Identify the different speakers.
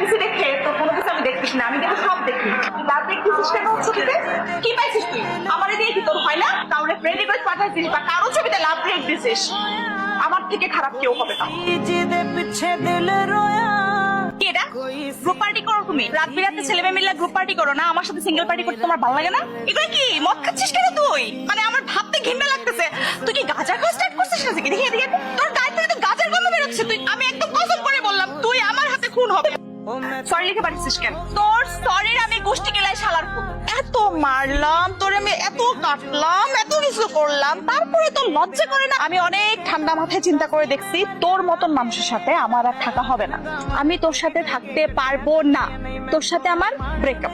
Speaker 1: বেশি দেখে তো কোনো কিছু আমি দেখতেছি না। আমি কিন্তু সব দেখি। দাঁত দেখতেছিস কেন ছবিতে? কি পাইছিস তুই? আমার দিয়ে কি তোর হয় না? তাহলে ফ্রেন্ড রিকোয়েস্ট পাঠাইছিস বা কারও ছবিতে লাভ রেট দিছিস? আমার থেকে খারাপ কেউ হবে না। ছেলে মেয়ে মিলে গ্রুপ পার্টি করো আমার সাথে সিঙ্গেল পার্টি করতে তোমার ভালো লাগে না? এগুলো কি? মদ খাচ্ছিস তুই? মানে আমার ভাবতে ঘৃণা লাগতেছে। তুই কি গাঁজা খাওয়া স্টার্ট তোর গায়ে থেকে তো গাঁজার গন্ধ তুই আমি একদম কসম করে বললাম, তুই আমার হাতে খুন হবে। সরি লিখে পাঠিয়েছিস কেন? তোর সরির আমি গোষ্ঠী কেলাই শালার এত মারলাম, তোর আমি এত কাটলাম, এত কিছু করলাম, তারপরে তো লজ্জা করে না? আমি অনেক ঠান্ডা মাথায় চিন্তা করে দেখছি, তোর মতন মানুষের সাথে আমার আর থাকা হবে না। আমি তোর সাথে থাকতে পারব না। তোর সাথে আমার ব্রেকআপ